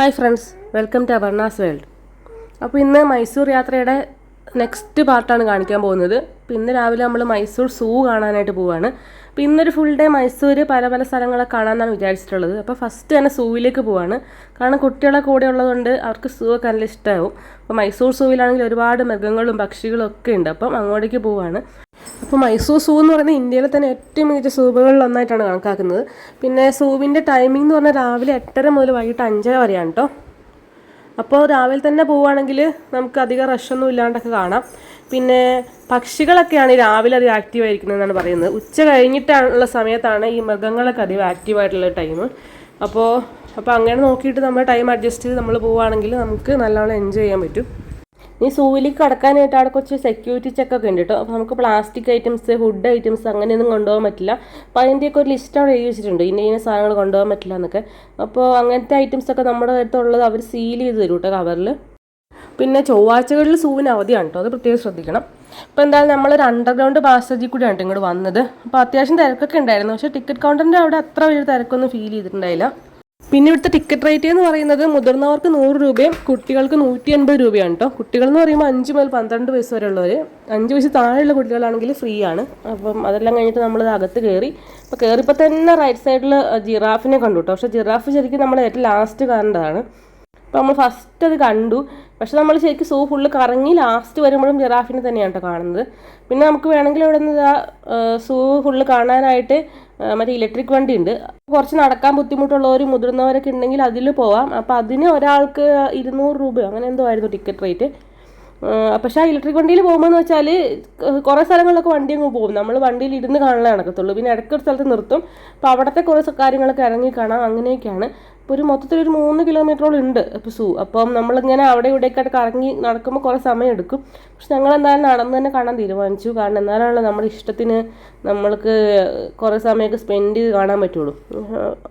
Hi friends welcome to Avarna's world. അപ്പോൾ ഇന്ന് മൈസൂർ യാത്രയുടെ നെക്സ്റ്റ് പാർട്ടാണ് കാണിക്കാൻ പോകുന്നത്. ഇന്ന് രാവിലെ നമ്മൾ മൈസൂർ സൂ കാണാനായിട്ട് പോവാണ്. അപ്പോൾ ഇന്നൊരു ഫുൾ ഡേ മൈസൂർ പല പല സ്ഥലങ്ങളൊക്കെ കാണാമെന്നാണ് വിചാരിച്ചിട്ടുള്ളത്. അപ്പോൾ ഫസ്റ്റ് തന്നെ സൂവിലേക്ക് പോവാണ്. കാരണം കുട്ടികളെ കൂടെ ഉള്ളതുകൊണ്ട് അവർക്ക് സൂ ഒക്കെ നല്ല ഇഷ്ടമാവും അപ്പോൾ മൈസൂർ സൂവിലാണെങ്കിൽ ഒരുപാട് മൃഗങ്ങളും പക്ഷികളും ഒക്കെ ഉണ്ട്. അപ്പം അങ്ങോട്ടേക്ക് പോവാണ്. അപ്പോൾ മൈസൂർ സൂ എന്ന് പറയുന്നത് ഇന്ത്യയിലെ തന്നെ ഏറ്റവും മികച്ച സൂവുകളിൽ ഒന്നായിട്ടാണ് കണക്കാക്കുന്നത്. പിന്നെ സൂവിന്റെ ടൈമിംഗ് എന്ന് പറഞ്ഞാൽ രാവിലെ എട്ടര മുതൽ വൈകിട്ട് അഞ്ചര വരെയാണ് കേട്ടോ അപ്പോൾ രാവിലെ തന്നെ പോവുകയാണെങ്കിൽ നമുക്ക് അധികം റഷൊന്നും ഇല്ലാണ്ടൊക്കെ കാണാം. പിന്നെ പക്ഷികളൊക്കെയാണ് രാവിലെ അധികം ആക്റ്റീവ് ആയിരിക്കുന്നതെന്നാണ് പറയുന്നത്. ഉച്ച കഴിഞ്ഞിട്ടുള്ള സമയത്താണ് ഈ മൃഗങ്ങളൊക്കെ അധികം ആക്റ്റീവ് ആയിട്ടുള്ള ടൈം അപ്പോൾ അപ്പോൾ അങ്ങനെ നോക്കിയിട്ട് നമ്മൾ ടൈം അഡ്ജസ്റ്റ് ചെയ്ത് നമ്മൾ പോവുകയാണെങ്കിൽ നമുക്ക് നല്ലോണം എൻജോയ് ചെയ്യാൻ പറ്റും. ഈ സൂവിലേക്ക് കടക്കാനായിട്ട് അവിടെ കുറച്ച് സെക്യൂരിറ്റി ചെക്ക് ഒക്കെ ഉണ്ട് കേട്ടോ അപ്പോൾ നമുക്ക് പ്ലാസ്റ്റിക് ഐറ്റംസ് ഫുഡ് ഐറ്റംസ് അങ്ങനെയൊന്നും കൊണ്ടുപോകാൻ പറ്റില്ല. അപ്പോൾ അതിന്റെയൊക്കെ ഒരു ലിസ്റ്റ് അവിടെ എഴുതി വെച്ചിട്ടുണ്ട് ഇന്ന ഇന്ന സാധനങ്ങൾ കൊണ്ടുപോകാൻ പറ്റില്ല എന്നൊക്കെ. അപ്പോൾ അങ്ങനത്തെ ഐറ്റംസ് ഒക്കെ നമ്മുടെ അടുത്തുള്ളത് അവർ സീൽ ചെയ്ത് തരും കേട്ടോ കവറിൽ പിന്നെ ചൊവ്വാഴ്ചകളിൽ സൂവിന് അവധിയാണ് കേട്ടോ അത് പ്രത്യേകം ശ്രദ്ധിക്കണം. അപ്പോൾ എന്തായാലും നമ്മളൊരു അണ്ടർഗ്രൗണ്ട് പാസേജിൽ കൂടിയാണ് ഇങ്ങോട്ട് വന്നത്. അപ്പോൾ അത്യാവശ്യം തിരക്കൊക്കെ ഉണ്ടായിരുന്നു. പക്ഷേ ടിക്കറ്റ് കൗണ്ടറിന്റെ അവിടെ അത്ര വലിയ തിരക്കൊന്നും ഫീൽ ചെയ്തിട്ടുണ്ടായില്ല. പിന്നെ ഇവിടുത്തെ ടിക്കറ്റ് റേറ്റ് എന്ന് പറയുന്നത് മുതിർന്നവർക്ക് നൂറ് രൂപയും കുട്ടികൾക്ക് നൂറ്റി അൻപത് രൂപയാണ് കേട്ടോ കുട്ടികൾ എന്ന് പറയുമ്പോൾ അഞ്ച് മുതൽ പന്ത്രണ്ട് വയസ്സ് വരെ ഉള്ളവർ അഞ്ച് വയസ്സ് താഴെയുള്ള കുട്ടികളാണെങ്കിൽ ഫ്രീ ആണ്. അപ്പം അതെല്ലാം കഴിഞ്ഞിട്ട് നമ്മൾ അകത്ത് കയറി അപ്പോൾ കയറിയപ്പോൾ തന്നെ റൈറ്റ് സൈഡിൽ ജിറാഫിനെ കണ്ടു കേട്ടോ പക്ഷേ ജിറാഫ് ശരിക്കും നമ്മൾ ഏറ്റവും ലാസ്റ്റ് കാണേണ്ടതാണ് അപ്പോൾ നമ്മൾ ഫസ്റ്റ് അത് കണ്ടു. പക്ഷെ നമ്മൾ ശരിക്കും സൂ ഫുള്ള് കറങ്ങി ലാസ്റ്റ് വരുമ്പോഴും ജിറാഫിനെ തന്നെയാണ് കേട്ടോ കാണുന്നത്. പിന്നെ നമുക്ക് വേണമെങ്കിൽ ഇവിടെ നിന്ന് സൂ ഫുള്ള് കാണാനായിട്ട് മറ്റേ ഇലക്ട്രിക് വണ്ടി ഉണ്ട് കുറച്ച് നടക്കാൻ ബുദ്ധിമുട്ടുള്ളവർ മുതിർന്നവരൊക്കെ ഉണ്ടെങ്കിൽ അതിൽ പോവാം. അപ്പോൾ അതിന് ഒരാൾക്ക് ഇരുന്നൂറ് രൂപയോ അങ്ങനെ എന്തോ ആയിരുന്നു ടിക്കറ്റ് റേറ്റ് പക്ഷേ ആ ഇലക്ട്രിക് വണ്ടിയിൽ പോകുമ്പോൾ എന്ന് വെച്ചാൽ കുറേ സ്ഥലങ്ങളിലൊക്കെ വണ്ടി അങ്ങ് പോകും. നമ്മൾ വണ്ടിയിൽ ഇരുന്ന് കാണാൻ നടക്കത്തുള്ളൂ. പിന്നെ ഇടയ്ക്ക് ഒരു സ്ഥലത്ത് നിർത്തും. അപ്പോൾ അവിടുത്തെ കുറേ കാര്യങ്ങളൊക്കെ ഇറങ്ങി കാണാം. അങ്ങനെയൊക്കെയാണ്. ഇപ്പോൾ ഒരു മൊത്തത്തിൽ ഒരു മൂന്ന് കിലോമീറ്ററോളം ഉണ്ട് ഇപ്പോൾ സൂ. അപ്പം നമ്മളിങ്ങനെ അവിടെ ഇവിടെയൊക്കെ ആയിട്ട് കറങ്ങി നടക്കുമ്പോൾ കുറേ സമയം എടുക്കും. പക്ഷെ ഞങ്ങൾ എന്തായാലും നടന്ന് തന്നെ കാണാൻ തീരുമാനിച്ചു. കാരണം എന്നാലാണല്ലോ നമ്മുടെ ഇഷ്ടത്തിന് നമ്മൾക്ക് കുറേ സമയമൊക്കെ സ്പെൻഡ് ചെയ്ത് കാണാൻ പറ്റുള്ളൂ.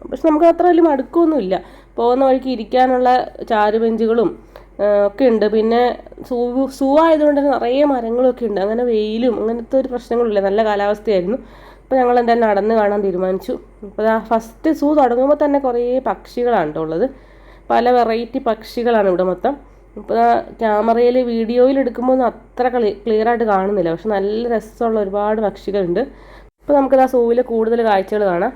പക്ഷെ നമുക്ക് അത്ര വലിയ മടുക്കൊന്നുമില്ല. പോകുന്ന വഴിക്ക് ഇരിക്കാനുള്ള ചാരുബെഞ്ചുകളും ഒക്കെ ഉണ്ട്. പിന്നെ സൂ സൂ ആയതുകൊണ്ട് തന്നെ നിറയെ മരങ്ങളൊക്കെ ഉണ്ട്. അങ്ങനെ വെയിലും അങ്ങനത്തെ ഒരു പ്രശ്നങ്ങളില്ല. നല്ല കാലാവസ്ഥയായിരുന്നു. അപ്പോൾ ഞങ്ങൾ എന്തായാലും നടന്ന് കാണാൻ തീരുമാനിച്ചു. അപ്പോൾ ആ ഫസ്റ്റ് സൂ തുടങ്ങുമ്പോൾ തന്നെ കുറേ പക്ഷികളാണ് കേട്ടോ ഉള്ളത്. പല വെറൈറ്റി പക്ഷികളാണ് ഇവിടെ മൊത്തം. ഇപ്പോൾ ക്യാമറയിൽ വീഡിയോയിൽ എടുക്കുമ്പോൾ അത്ര ക്ലിയർ ആയിട്ട് കാണുന്നില്ല. പക്ഷെ നല്ല രസമുള്ള ഒരുപാട് പക്ഷികളുണ്ട്. അപ്പോൾ നമുക്ക് ആ സൂവിലെ കൂടുതൽ കാഴ്ചകൾ കാണാം.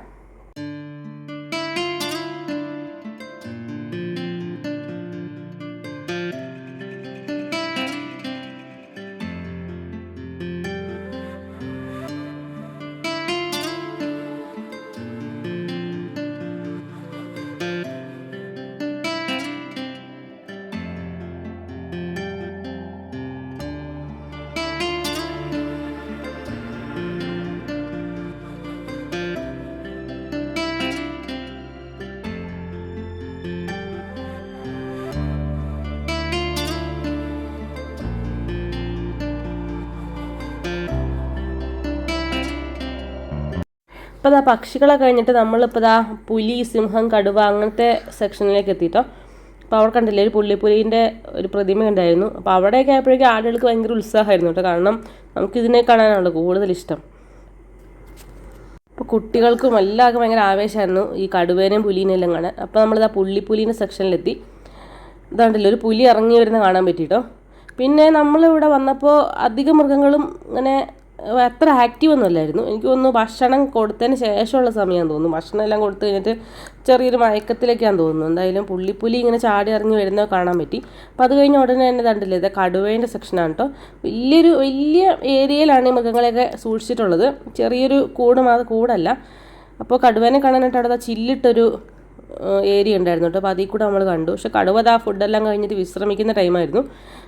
ഇപ്പോൾ ദാ പക്ഷികളെ കഴിഞ്ഞിട്ട് നമ്മളിപ്പോൾ ദാ പുലി സിംഹം കടുവ അങ്ങനത്തെ സെക്ഷനിലേക്ക് എത്തിയിട്ടോ അപ്പോൾ അവിടെ കണ്ടില്ലേ ഒരു പുള്ളിപ്പുലീന്റെ ഒരു പ്രതിമ ഉണ്ടായിരുന്നു അപ്പോൾ അവിടെയൊക്കെ ആയപ്പോഴേക്കും ആളുകൾക്ക് ഭയങ്കര ഉത്സാഹമായിരുന്നു കേട്ടോ. കാരണം നമുക്കിതിനെ കാണാനാണല്ലോ കൂടുതൽ ഇഷ്ടം. അപ്പോൾ കുട്ടികൾക്കും എല്ലാവർക്കും ഭയങ്കര ആവേശമായിരുന്നു ഈ കടുവേനെയും പുലീനെയും എല്ലാം കാണാൻ. അപ്പോൾ നമ്മളിതാ പുള്ളിപ്പുലീന്റെ സെക്ഷനിലെത്തി ഇതാണ്ടല്ലോ ഒരു പുലി ഇറങ്ങി വരുന്ന കാണാൻ പറ്റിയിട്ടോ പിന്നെ നമ്മളിവിടെ വന്നപ്പോൾ അധിക മൃഗങ്ങളും ഇങ്ങനെ അത്ര ആക്റ്റീവ് ഒന്നും അല്ലായിരുന്നു എനിക്ക് തോന്നുന്നു ഭക്ഷണം കൊടുത്തതിന് ശേഷമുള്ള സമയമാണ് തോന്നുന്നു. ഭക്ഷണം എല്ലാം കൊടുത്തു കഴിഞ്ഞിട്ട് ചെറിയൊരു മയക്കത്തിലേക്കാണ് തോന്നുന്നു. എന്തായാലും പുള്ളിപ്പുലി ഇങ്ങനെ ചാടി ഇറങ്ങി വരുന്നത് കാണാൻ പറ്റി. അപ്പോൾ അത് കഴിഞ്ഞ ഉടനെ തന്നെ കണ്ടില്ല ഇത് കടുവേന്റെ സെക്ഷനാണ് കേട്ടോ വലിയൊരു വലിയ ഏരിയയിലാണ് ഈ മൃഗങ്ങളെയൊക്കെ സൂക്ഷിച്ചിട്ടുള്ളത്. ചെറിയൊരു കൂട് മാത്രം കൂടല്ല. അപ്പോൾ കടുവേനെ കാണാനായിട്ട് അവിടെ ചില്ലിട്ടൊരു ഏരിയ ഉണ്ടായിരുന്നു കേട്ടോ അപ്പോൾ അതിൽ കൂടെ നമ്മൾ കണ്ടു. പക്ഷെ കടുവ ആ ഫുഡെല്ലാം കഴിഞ്ഞിട്ട് വിശ്രമിക്കുന്ന ടൈമായിരുന്നു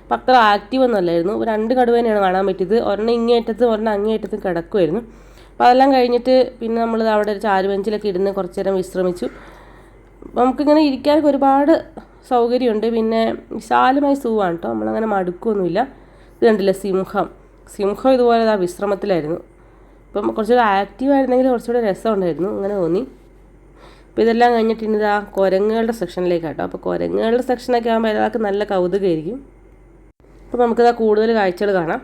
അപ്പം അത്ര ആക്റ്റീവ് ഒന്നും അല്ലായിരുന്നു അപ്പോൾ രണ്ട് കടുവേനെയാണ് കാണാൻ പറ്റിയത്. ഒരെണ്ണം ഇങ്ങേറ്റത്തും ഒരെണ്ണം അങ്ങേയറ്റത്തും കിടക്കുമായിരുന്നു അപ്പോൾ അതെല്ലാം കഴിഞ്ഞിട്ട് പിന്നെ നമ്മൾ അവിടെ ഒരു ചാരുബെഞ്ചിലൊക്കെ ഇരുന്ന് കുറച്ച് നേരം വിശ്രമിച്ചു. അപ്പോൾ നമുക്കിങ്ങനെ ഇരിക്കാനൊക്കെ ഒരുപാട് സൗകര്യമുണ്ട്. പിന്നെ വിശാലമായ സൂ കേട്ടോ നമ്മളങ്ങനെ മടുക്കൊന്നുമില്ല. ഇത് കണ്ടില്ലേ സിംഹം? സിംഹം ഇതുപോലെ ആ വിശ്രമത്തിലായിരുന്നു. ഇപ്പം കുറച്ചുകൂടെ ആക്റ്റീവ് ആയിരുന്നെങ്കിൽ കുറച്ചുകൂടെ രസമുണ്ടായിരുന്നു. അങ്ങനെ തോന്നി. അപ്പോൾ ഇതെല്ലാം കഴിഞ്ഞിട്ട് ഇനി കുരങ്ങുകളുടെ സെക്ഷനിലേക്കാട്ടോ അപ്പോൾ കുരങ്ങുകളുടെ സെക്ഷനൊക്കെ ആകുമ്പോൾ എല്ലാവർക്കും നല്ല കൗതുകമായിരിക്കും. അപ്പോൾ നമുക്കിതാ കൂടുതൽ കാഴ്ചകൾ കാണാം.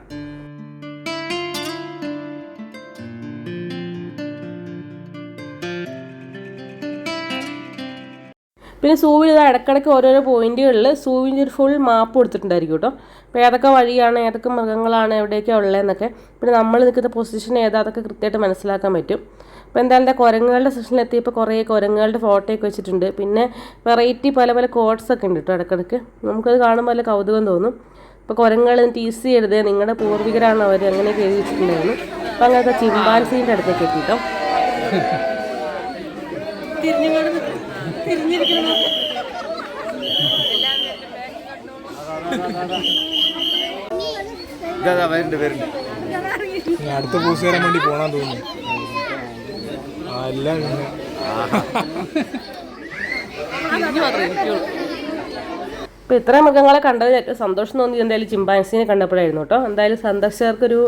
പിന്നെ സൂവിൽ ഇത് ഇടയ്ക്കിടയ്ക്ക് ഓരോരോ പോയിന്റുകളിൽ സൂവിന്റെ ഒരു ഫുൾ മാപ്പ് കൊടുത്തിട്ടുണ്ടായിരിക്കും കേട്ടോ. അപ്പോൾ ഏതൊക്കെ വഴിയാണ് ഏതൊക്കെ മൃഗങ്ങളാണ് എവിടെയൊക്കെ ഉള്ളതെന്നൊക്കെ. പിന്നെ നമ്മൾ നിൽക്കുന്ന പൊസിഷൻ ഏതാ അതൊക്കെ കൃത്യമായിട്ട് മനസ്സിലാക്കാൻ പറ്റും. അപ്പോൾ എന്തായാലും കുരങ്ങുകളുടെ സെഷനിലെത്തിയപ്പോൾ കുറേ കുരങ്ങുകളുടെ ഫോട്ടോയൊക്കെ വെച്ചിട്ടുണ്ട്. പിന്നെ വെറൈറ്റി പല പല കോഡ്സൊക്കെ ഉണ്ട് കേട്ടോ ഇടയ്ക്കിടയ്ക്ക് നമുക്കത് കാണുമ്പോൾ നല്ല കൗതുകം തോന്നും. ഇപ്പോൾ കുരങ്ങുകൾ ടി സി എഴുതുക നിങ്ങളുടെ പൂർവികരാണ് അവർ അങ്ങനെയൊക്കെ എഴുതി വെച്ചിട്ടുണ്ടായിരുന്നു. അപ്പം അങ്ങനത്തെ ചിമ്പാൻസീന്റെ അടുത്തേക്ക് എത്തി കേട്ടോ ഇതാ വരുന്നുണ്ട് വരുന്നുണ്ട് ഇനി അടുത്ത പോസ് വേണ്ടി പോണാൻ തോന്നുന്നു. ആ എല്ലാം പിന്നെ ഇത്ര മൃഗങ്ങളെ കണ്ടതിൽ ഏറ്റവും സന്തോഷം തോന്നിയത് എന്തായാലും ചിമ്പാൻസിനെ കണ്ടപ്പോഴായിരുന്നു കേട്ടോ. എന്തായാലും സന്ദർശകർക്കൊരു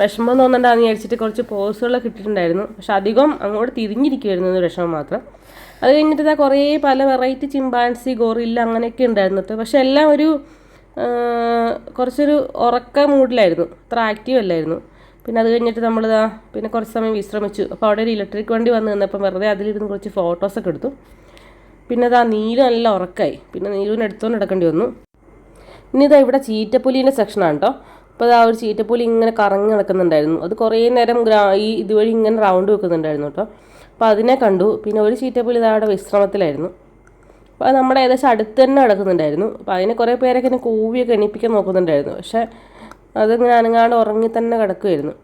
വിഷമം തോന്നണ്ടാന്ന് വിചാരിച്ചിട്ട് കുറച്ച് പോസുകളൊക്കെ കിട്ടിയിട്ടുണ്ടായിരുന്നു. പക്ഷെ അധികം അങ്ങോട്ട് തിരിഞ്ഞിരിക്കുമായിരുന്നു ഒരു വിഷമം മാത്രം. അത് കഴിഞ്ഞിട്ട് ഇതാ കുറേ പല വെറൈറ്റി ചിമ്പാൻസി ഗോറില്ല അങ്ങനെയൊക്കെ ഉണ്ടായിരുന്നു കേട്ടോ. പക്ഷെ എല്ലാം ഒരു കുറച്ചൊരു ഉറക്ക മൂഡിലായിരുന്നു. അത്ര ആക്റ്റീവ് അല്ലായിരുന്നു. പിന്നെ അത് കഴിഞ്ഞിട്ട് നമ്മളിതാ പിന്നെ കുറച്ച് സമയം വിശ്രമിച്ചു. അപ്പോൾ അവിടെ ഒരു ഇലക്ട്രിക് വണ്ടി വന്ന് നിന്നപ്പോൾ വെറുതെ അതിലിരുന്ന് കുറച്ച് ഫോട്ടോസൊക്കെ എടുത്തു. പിന്നെ അതാ നീലു നല്ല ഉറക്കായി. പിന്നെ നീലുവിനെ എടുത്തുകൊണ്ട് നടക്കേണ്ടി വന്നു. ഇനി ഇതാ ഇവിടെ ചീറ്റപ്പുലീന്റെ സെക്ഷനാണ് കേട്ടോ അപ്പോൾ ആ ഒരു ചീറ്റപ്പുലി ഇങ്ങനെ കറങ്ങി നടക്കുന്നുണ്ടായിരുന്നു. അത് കുറേ നേരം ഗ്രാ ഈ ഇതുവഴി ഇങ്ങനെ റൗണ്ട് വെക്കുന്നുണ്ടായിരുന്നു കേട്ടോ അപ്പോൾ അതിനെ കണ്ടു. പിന്നെ ഒരു ചീറ്റപ്പുലി ഇതാ അവിടെ വിശ്രമത്തിലായിരുന്നു. അപ്പോൾ നമ്മുടെ ഏകദേശം അടുത്ത് തന്നെ നടക്കുന്നുണ്ടായിരുന്നു. അപ്പോൾ അതിനെ കുറേ പേരൊക്കെ എന്നെ കൂവിയൊക്കെ എണീപ്പിക്കാൻ നോക്കുന്നുണ്ടായിരുന്നു. പക്ഷേ അതിങ്ങനെ അനങ്ങാണ്ട് ഉറങ്ങി തന്നെ കിടക്കുമായിരുന്നു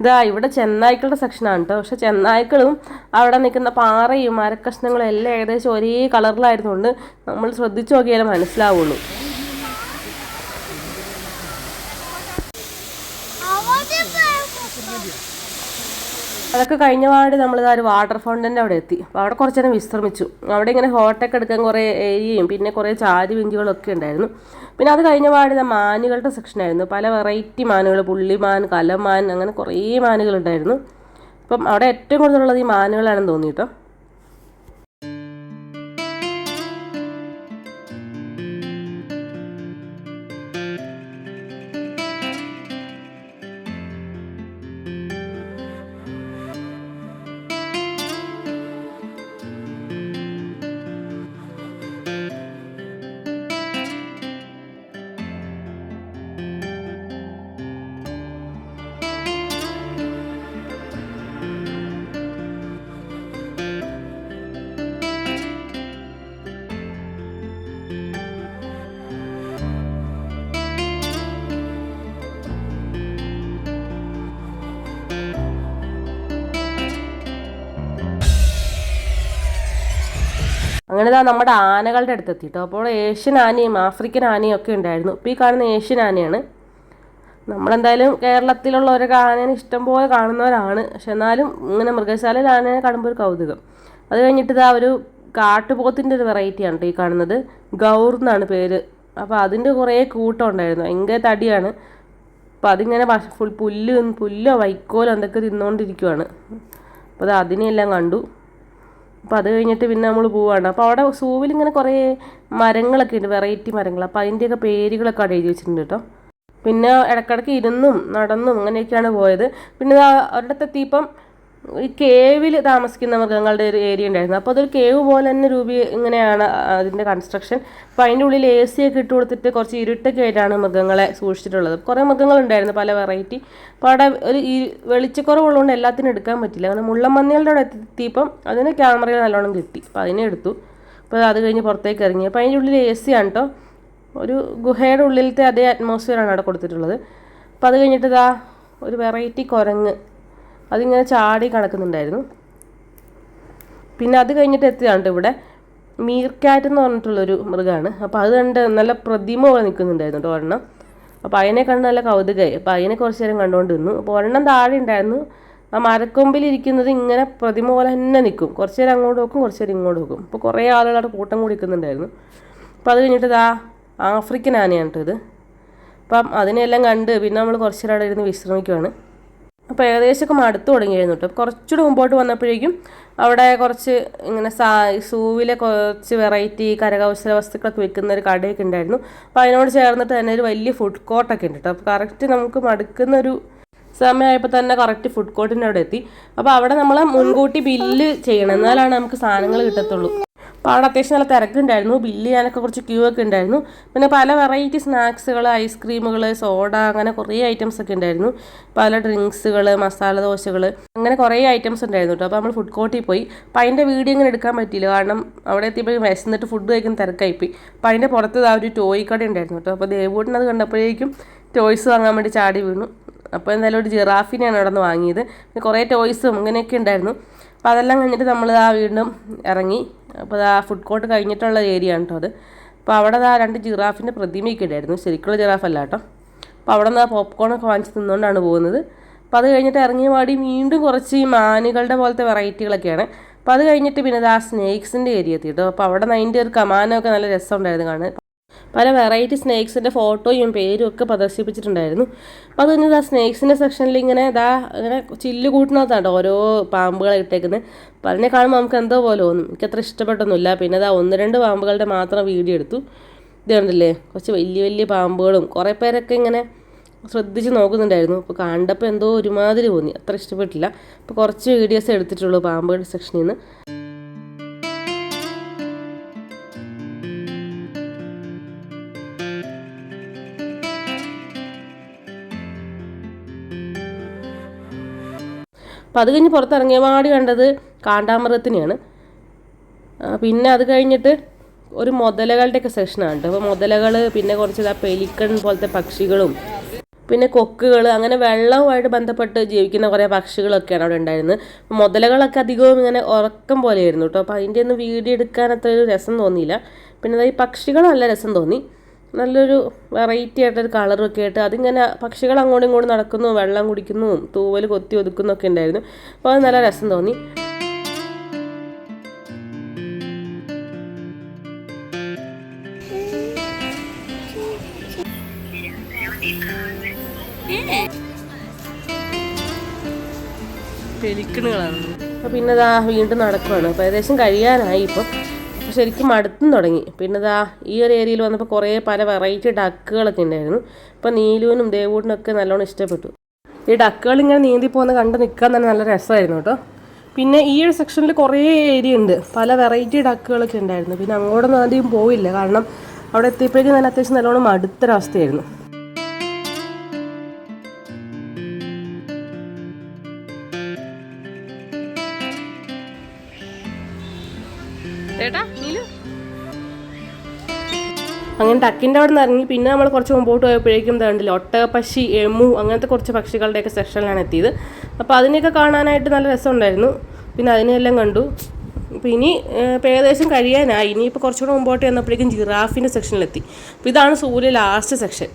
ഇതാ ഇവിടെ ചെന്നായ്ക്കളുടെ സെക്ഷനാണ് കേട്ടോ പക്ഷെ ചെന്നായ്ക്കളും അവിടെ നിൽക്കുന്ന പാറയും മരക്കഷ്ണങ്ങളും എല്ലാം ഏകദേശം ഒരേ കളറിലായിരുന്നുകൊണ്ട് നമ്മൾ ശ്രദ്ധിച്ചു നോക്കിയാലേ മനസ്സിലാവുള്ളൂ. അതൊക്കെ കഴിഞ്ഞ പാട് നമ്മൾ ആ ഒരു വാട്ടർ ഫൗണ്ടന്റെ അവിടെ എത്തി. അപ്പോൾ അവിടെ കുറച്ച് നേരം വിശ്രമിച്ചു. അവിടെ ഇങ്ങനെ ഹോട്ടൊക്കെ എടുക്കാൻ കുറേ ഏരിയയും പിന്നെ കുറേ ചാരി ബെഞ്ചുകളൊക്കെ ഉണ്ടായിരുന്നു. പിന്നെ അത് കഴിഞ്ഞ പാട് മാനുകളുടെ സെക്ഷനായിരുന്നു പല വെറൈറ്റി മാനുകൾ പുള്ളിമാൻ കലമാൻ അങ്ങനെ കുറേ മാനുകളുണ്ടായിരുന്നു അപ്പം അവിടെ ഏറ്റവും കൂടുതലുള്ളത് ഈ മാനുകളാണെന്ന് തോന്നി കേട്ടോ അങ്ങനെ ഇതാ നമ്മുടെ ആനകളുടെ അടുത്ത് എത്തിയിട്ടോ അപ്പോൾ ഏഷ്യൻ ആനയും ആഫ്രിക്കൻ ആനയും ഒക്കെ ഉണ്ടായിരുന്നു. ഇപ്പോൾ ഈ കാണുന്ന ഏഷ്യൻ ആനയാണ്. നമ്മളെന്തായാലും കേരളത്തിലുള്ളവരൊക്കെ ആനേനെ ഇഷ്ടംപോലെ കാണുന്നവരാണ്. പക്ഷെ എന്നാലും ഇങ്ങനെ മൃഗശാലയിൽ ആനേനെ കാണുമ്പോൾ ഒരു കൗതുകം. അത് കഴിഞ്ഞിട്ട് ഇതാ ഒരു കാട്ടുപോത്തിന്റെ ഒരു വെറൈറ്റിയാണ് കേട്ടോ ഈ കാണുന്നത്. ഗൗർ എന്നാണ് പേര്. അപ്പോൾ അതിന്റെ കുറേ കൂട്ടം ഉണ്ടായിരുന്നു. ഭയങ്കര തടിയാണ്. അപ്പോൾ അതിങ്ങനെ ഫുൾ പുല്ല് പുല്ലോ വൈക്കോലോ എന്തൊക്കെ തിന്നുകൊണ്ടിരിക്കുവാണ്. അപ്പോൾ അത് അതിനെയെല്ലാം കണ്ടു. അപ്പോൾ അത് കഴിഞ്ഞിട്ട് പിന്നെ നമ്മൾ പോവുകയാണ് അപ്പോൾ അവിടെ സൂവിൽ ഇങ്ങനെ കുറേ മരങ്ങളൊക്കെ ഉണ്ട് വെറൈറ്റി മരങ്ങൾ അപ്പോൾ അതിന്റെയൊക്കെ പേരുകളൊക്കെ അവിടെ എഴുതി വെച്ചിട്ടുണ്ട് കേട്ടോ പിന്നെ ഇടക്കിടക്ക് ഇരുന്നും നടന്നും അങ്ങനെയൊക്കെയാണ് പോയത്. പിന്നെ അവരുടെ എത്തിയപ്പം ഈ കേവിൽ താമസിക്കുന്ന മൃഗങ്ങളുടെ ഒരു ഏരിയ ഉണ്ടായിരുന്നു. അപ്പോൾ അതൊരു കേവ് പോലെ തന്നെ രൂപീ ഇങ്ങനെയാണ് അതിന്റെ കൺസ്ട്രക്ഷൻ അപ്പോൾ അതിന്റെ ഉള്ളിൽ എ സി ഒക്കെ ഇട്ട് കൊടുത്തിട്ട് കുറച്ച് ഇരുട്ടൊക്കെ ആയിട്ടാണ് മൃഗങ്ങളെ സൂക്ഷിച്ചിട്ടുള്ളത്. കുറേ മൃഗങ്ങളുണ്ടായിരുന്നു പല വെറൈറ്റി അപ്പോൾ അവിടെ ഒരു ഈ വെളിച്ചക്കുറവുള്ളതുകൊണ്ട് എല്ലാത്തിനും എടുക്കാൻ പറ്റില്ല. അങ്ങനെ മുള്ളമ്മന്നികളുടെ അവിടെ എത്തിയപ്പം അതിന് ക്യാമറയിൽ നല്ലോണം കിട്ടി. അപ്പോൾ അതിനെ എടുത്തു. അപ്പോൾ അത് കഴിഞ്ഞ് പുറത്തേക്ക് ഇറങ്ങി. അപ്പോൾ അതിന്റെ ഉള്ളിൽ എ സി ആണ് കേട്ടോ ഒരു ഗുഹയുടെ ഉള്ളിലത്തെ അതേ അറ്റ്മോസ്ഫിയറാണ് അവിടെ കൊടുത്തിട്ടുള്ളത്. അപ്പോൾ അത് കഴിഞ്ഞിട്ട് ഇതാ ഒരു വെറൈറ്റി കുരങ്ങ് അതിങ്ങനെ ചാടി കിടക്കുന്നുണ്ടായിരുന്നു. പിന്നെ അത് കഴിഞ്ഞിട്ട് എത്തിയാണ്ട് ഇവിടെ മീർ ക്യാറ്റ് എന്ന് പറഞ്ഞിട്ടുള്ളൊരു മൃഗമാണ് അപ്പോൾ അത് കണ്ട് നല്ല പ്രതിമ പോലെ നിൽക്കുന്നുണ്ടായിരുന്നു കേട്ടോ ഒരെണ്ണം. അപ്പോൾ അതിനെ കണ്ട് നല്ല കൗതുകമായി അപ്പോൾ അതിനെ കുറച്ച് നേരം കണ്ടുകൊണ്ട് നിന്നു. അപ്പോൾ ഒരെണ്ണം താഴെ ഉണ്ടായിരുന്നു. ആ മരക്കൊമ്പിൽ ഇരിക്കുന്നത് ഇങ്ങനെ പ്രതിമ പോലെ തന്നെ നിൽക്കും. കുറച്ച് നേരം അങ്ങോട്ട് നോക്കും കുറച്ച് നേരം ഇങ്ങോട്ട് നോക്കും. അപ്പോൾ കുറേ ആളുകൾ അവിടെ കൂട്ടം കൂടി നിൽക്കുന്നുണ്ടായിരുന്നു. അപ്പോൾ അത് കഴിഞ്ഞിട്ട് ഇതാ ആഫ്രിക്കൻ ആനയാണ് കേട്ടോ ഇത് അപ്പം അതിനെല്ലാം കണ്ട് പിന്നെ നമ്മൾ കുറച്ച് നേരം അവിടെ ഇരുന്ന് വിശ്രമിക്കുവാണ്. അപ്പോൾ ഏകദേശമൊക്കെ മടുത്തു തുടങ്ങിയായിരുന്നു കേട്ടോ. കുറച്ചുകൂടി മുമ്പോട്ട് വന്നപ്പോഴേക്കും അവിടെ കുറച്ച് ഇങ്ങനെ സാ സൂവിലെ കുറച്ച് വെറൈറ്റി കരകൗശല വസ്തുക്കളൊക്കെ വിൽക്കുന്ന ഒരു കടയൊക്കെ ഉണ്ടായിരുന്നു. അപ്പോൾ അതിനോട് ചേർന്നിട്ട് തന്നെ ഒരു വലിയ ഫുഡ് കോർട്ടൊക്കെ ഉണ്ട് കേട്ടോ. അപ്പോൾ കറക്റ്റ് നമുക്ക് മടുക്കുന്ന ഒരു സമയമായപ്പോൾ തന്നെ കറക്റ്റ് ഫുഡ് കോർട്ടിന്റെ അവിടെ എത്തി. അപ്പോൾ അവിടെ നമ്മൾ മുൻകൂട്ടി ബില്ല് ചെയ്യണം. എന്നാലാണ് നമുക്ക് സാധനങ്ങൾ കിട്ടത്തുള്ളൂ. അപ്പോൾ അവിടെ അത്യാവശ്യം നല്ല തിരക്കുണ്ടായിരുന്നു. ബില്ല് ചെയ്യാനൊക്കെ കുറച്ച് ക്യൂ ഒക്കെ ഉണ്ടായിരുന്നു. പിന്നെ പല വെറൈറ്റി സ്നാക്സുകൾ ഐസ്ക്രീമുകൾ സോഡ അങ്ങനെ കുറേ ഐറ്റംസ് ഒക്കെ ഉണ്ടായിരുന്നു. പല ഡ്രിങ്ക്സുകൾ മസാല ദോശകൾ അങ്ങനെ കുറേ ഐറ്റംസ് ഉണ്ടായിരുന്നു കേട്ടോ. അപ്പോൾ നമ്മൾ ഫുഡ് കോർട്ടിൽ പോയി. അപ്പോൾ അതിന്റെ വീഡിയോ ഇങ്ങനെ എടുക്കാൻ പറ്റിയില്ല. കാരണം അവിടെ എത്തിയപ്പോൾ വിശന്നിട്ട് ഫുഡ് കഴിക്കുന്ന തിരക്കായിപ്പോയി. അപ്പോൾ അതിന്റെ പുറത്ത് ആ ഒരു ടോയ് കട ഉണ്ടായിരുന്നു കേട്ടോ. അപ്പോൾ ദേവൂട്ടിനത് കണ്ടപ്പോഴേക്കും ടോയ്സ് വാങ്ങാൻ വേണ്ടി ചാടി വീണു. അപ്പോൾ എന്തായാലും ഒരു ജിറാഫിനെയാണ് അവിടെ നിന്ന് വാങ്ങിയത്. പിന്നെ കുറേ ടോയ്സും അങ്ങനെയൊക്കെ ഉണ്ടായിരുന്നു. അപ്പോൾ അതെല്ലാം കഴിഞ്ഞിട്ട് നമ്മൾ ആ വീണ്ടും ഇറങ്ങി. അപ്പോൾ ആ ഫുഡ് കോർട്ട് കഴിഞ്ഞിട്ടുള്ള ഏരിയ ആണ് കേട്ടോ അത്. അപ്പോൾ അവിടെ ആ രണ്ട് ജിറാഫിന്റെ പ്രതിമയൊക്കെ ഉണ്ടായിരുന്നു ശരിക്കുള്ള ജിറാഫ് അല്ല കേട്ടോ അപ്പോൾ അവിടെ നിന്ന് ആ പോപ്കോണൊക്കെ വാങ്ങിച്ച് തിന്നുകൊണ്ടാണ് പോകുന്നത്. അപ്പോൾ അത് കഴിഞ്ഞിട്ട് ഇറങ്ങിയ പാടി വീണ്ടും കുറച്ച് ഈ മാനുകളുടെ പോലത്തെ വെറൈറ്റികളൊക്കെയാണ് അപ്പോൾ അത് കഴിഞ്ഞിട്ട് പിന്നെ ആ സ്നേക്സിന്റെ ഏരിയ എത്തി കേട്ടോ അപ്പോൾ അവിടെ നിന്ന് അതിന്റെ ഒരു കമാനമൊക്കെ നല്ല രസമുണ്ടായിരുന്നു കാണാൻ. പല വെറൈറ്റി സ്നേക്സിന്റെ ഫോട്ടോയും പേരും ഒക്കെ പ്രദർശിപ്പിച്ചിട്ടുണ്ടായിരുന്നു. അപ്പോൾ അത് കഴിഞ്ഞാൽ ആ സ്നേക്സിന്റെ സെക്ഷനിൽ ഇങ്ങനെ ഇതാ ഇങ്ങനെ ചില്ല് കൂട്ടിനകത്താണ് ഓരോ പാമ്പുകളെ ഇട്ടേക്കുന്നത് അപ്പോൾ അതിനെ കാണുമ്പോൾ നമുക്ക് എന്തോ പോലെ തോന്നും. എനിക്ക് അത്ര ഇഷ്ടപ്പെട്ടൊന്നുമില്ല. പിന്നെ അതാ ഒന്ന് രണ്ട് പാമ്പുകളുടെ മാത്രം വീഡിയോ എടുത്തു. ഇത് കണ്ടില്ലേ? കുറച്ച് വലിയ വലിയ പാമ്പുകളും കുറേ പേരൊക്കെ ഇങ്ങനെ ശ്രദ്ധിച്ച് നോക്കുന്നുണ്ടായിരുന്നു. അപ്പോൾ കണ്ടപ്പോൾ എന്തോ ഒരുമാതിരി തോന്നി. അത്ര ഇഷ്ടപ്പെട്ടില്ല. അപ്പോൾ കുറച്ച് വീഡിയോസ് എടുത്തിട്ടുള്ളൂ പാമ്പുകളുടെ സെക്ഷനിൽ നിന്ന്. അപ്പോൾ അത് കഴിഞ്ഞ് പുറത്തിറങ്ങിയ പാടി കണ്ടത് കാണ്ടാമൃഗത്തിനെയാണ്. പിന്നെ അത് കഴിഞ്ഞിട്ട് ഒരു മുതലകളുടെയൊക്കെ സെക്ഷനാണ് അപ്പോൾ മുതലകൾ പിന്നെ കുറച്ച് ആ പെലിക്കൺ പോലത്തെ പക്ഷികളും പിന്നെ കൊക്കുകൾ അങ്ങനെ വെള്ളവുമായിട്ട് ബന്ധപ്പെട്ട് ജീവിക്കുന്ന കുറേ പക്ഷികളൊക്കെയാണ് അവിടെ ഉണ്ടായിരുന്നത്. മുതലകളൊക്കെ അധികവും ഇങ്ങനെ ഉറക്കം പോലെയായിരുന്നു കേട്ടോ. അപ്പോൾ അതിന്റെ ഒന്നും വീഡിയോ എടുക്കാൻ അത്ര ഒരു രസം തോന്നിയില്ല. പിന്നെ ഈ പക്ഷികൾ നല്ല രസം തോന്നി. നല്ലൊരു വെറൈറ്റി ആയിട്ടൊരു കളറൊക്കെ ആയിട്ട് അതിങ്ങനെ പക്ഷികൾ അങ്ങോട്ടും ഇങ്ങോട്ടും നടക്കുന്നു വെള്ളം കുടിക്കുന്നു തൂവൽ കൊത്തി ഒതുക്കുന്നൊക്കെ ഉണ്ടായിരുന്നു. അപ്പോൾ അത് നല്ല രസം തോന്നി. പെലിക്കണുകളാണ് അപ്പോൾ പിന്നെ ദാ വീണ്ടും നടക്കുവാണ്. അപ്പോൾ ഏകദേശം കഴിയാനായി ഇപ്പം. അപ്പോൾ ശരിക്കും മടുത്തും തുടങ്ങി. പിന്നെ ദാ ഈ ഒരു ഏരിയയിൽ വന്നപ്പോൾ കുറേ പല വെറൈറ്റി ഡക്കുകളൊക്കെ ഉണ്ടായിരുന്നു അപ്പോൾ നീലുവിനും ഒക്കെ നല്ലോണം ഇഷ്ടപ്പെട്ടു. ഈ ഡക്കുകൾ ഇങ്ങനെ നീന്തി പോകുന്ന കണ്ട് നിൽക്കാൻ തന്നെ നല്ല രസമായിരുന്നു കേട്ടോ. പിന്നെ ഈ ഒരു സെക്ഷനിൽ കുറേ ഏരിയ ഉണ്ട് പല വെറൈറ്റി ഡക്കുകളൊക്കെ ഉണ്ടായിരുന്നു പിന്നെ അങ്ങോട്ടൊന്നും ആദ്യം പോയില്ല. കാരണം അവിടെ എത്തിയപ്പോഴേക്കും നല്ല അത്യാവശ്യം നല്ലോണം മടുത്തൊരവസ്ഥയായിരുന്നു. അങ്ങനെ ടക്കിന്റെ അവിടെ നിന്ന് ഇറങ്ങി. പിന്നെ നമ്മൾ കുറച്ച് മുമ്പോട്ട് പോയപ്പോഴേക്കും കണ്ടില്ല ഒട്ടകപ്പക്ഷി എമു അങ്ങനത്തെ കുറച്ച് പക്ഷികളുടെയൊക്കെ സെക്ഷനിലാണ് എത്തിയത്. അപ്പോൾ അതിനെയൊക്കെ കാണാനായിട്ട് നല്ല രസമുണ്ടായിരുന്നു. പിന്നെ അതിനെല്ലാം കണ്ടു. അപ്പോൾ ഇനി ഏകദേശം കഴിയാനായി. ഇനിയിപ്പോൾ കുറച്ചുകൂടെ മുമ്പോട്ട് വന്നപ്പോഴേക്കും ജിറാഫിന്റെ സെക്ഷനിലെത്തി. അപ്പോൾ ഇതാണ് സൂര്യ ലാസ്റ്റ് സെക്ഷൻ.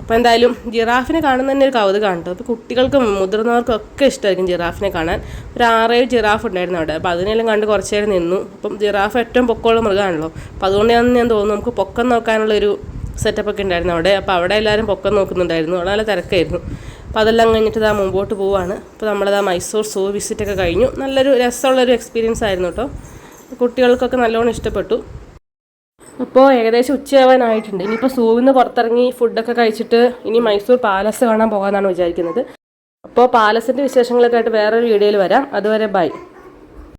അപ്പോൾ എന്തായാലും ജിറാഫിനെ കാണുന്ന തന്നെ ഒരു കൗതുകമാണ് കേട്ടോ അപ്പോൾ കുട്ടികൾക്കും മുതിർന്നവർക്കും ഒക്കെ ഇഷ്ടമായിരിക്കും ജിറാഫിനെ കാണാൻ. ഒരു ആറേഴ് ജിറാഫ് ഉണ്ടായിരുന്നു അവിടെ. അപ്പോൾ അതിനെല്ലാം കണ്ട് കുറച്ച് നേരം നിന്നു. അപ്പം ജിറാഫ് ഏറ്റവും പൊക്കമുള്ള മൃഗമാണല്ലോ. അപ്പോൾ അതുകൊണ്ടാണെന്ന് ഞാൻ തോന്നുന്നു നമുക്ക് പൊക്കം നോക്കാനുള്ള ഒരു സെറ്റപ്പ് ഒക്കെ ഉണ്ടായിരുന്നു അവിടെ. അപ്പോൾ അവിടെ എല്ലാവരും പൊക്കം നോക്കുന്നുണ്ടായിരുന്നു. അവിടെ നല്ല തിരക്കായിരുന്നു. അപ്പോൾ അതെല്ലാം കഴിഞ്ഞിട്ട് ഇതാ മുമ്പോട്ട് പോവാണ്. അപ്പോൾ നമ്മളതാ മൈസൂർ സൂ വിസിറ്റ് ഒക്കെ കഴിഞ്ഞു. നല്ലൊരു രസമുള്ളൊരു എക്സ്പീരിയൻസ് ആയിരുന്നു കേട്ടോ. കുട്ടികൾക്കൊക്കെ നല്ലോണം ഇഷ്ടപ്പെട്ടു. അപ്പോൾ ഏകദേശം ഉച്ചയാവാനായിട്ടുണ്ട്. ഇനിയിപ്പോൾ സൂവിൽ നിന്ന് പുറത്തിറങ്ങി ഫുഡൊക്കെ കഴിച്ചിട്ട് ഇനി മൈസൂർ പാലസ് കാണാൻ പോകാമെന്നാണ് വിചാരിക്കുന്നത്. അപ്പോൾ പാലസിന്റെ വിശേഷങ്ങളൊക്കെ ആയിട്ട് വേറൊരു വീഡിയോയിൽ വരാം. അതുവരെ ബൈ.